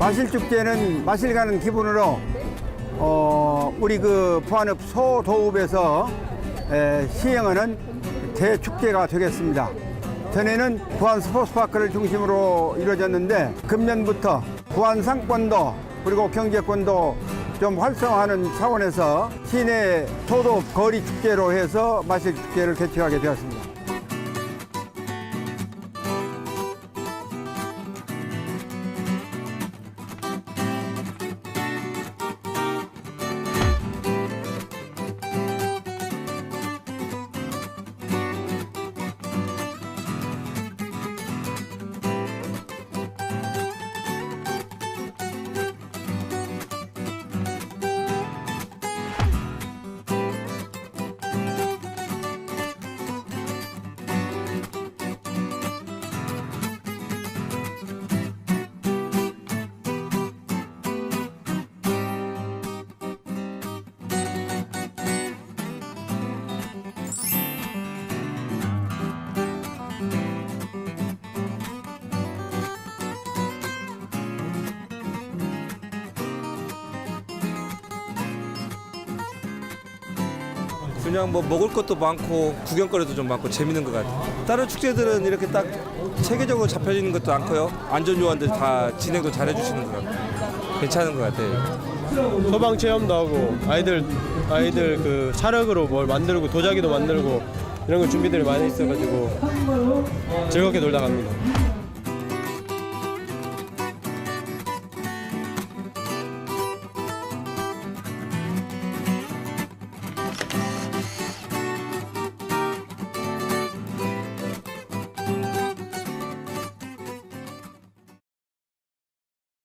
마실축제는 마실 가는 기분으로 어, 우리 그 부안읍 소도읍에서 에, 시행하는 대축제가 되겠습니다. 전에는 부안 스포츠파크를 중심으로 이루어졌는데 금년부터 부안 상권도 그리고 경제권도 좀 활성화하는 차원에서 시내 소도읍 거리 축제로 해서 마실 축제를 개최하게 되었습니다. 그냥 뭐 먹을 것도 많고 구경거리도 좀 많고 재밌는 것 같아요. 다른 축제들은 이렇게 딱 체계적으로 잡혀지는 것도 않고요. 안전요원들 다 진행도 잘 해주시는 것 같아요. 괜찮은 것 같아요. 소방 체험도 하고 아이들 아이들 그 사력으로 뭘 만들고 도자기도 만들고 이런 거 준비들이 많이 있어가지고 즐겁게 놀다 갑니다.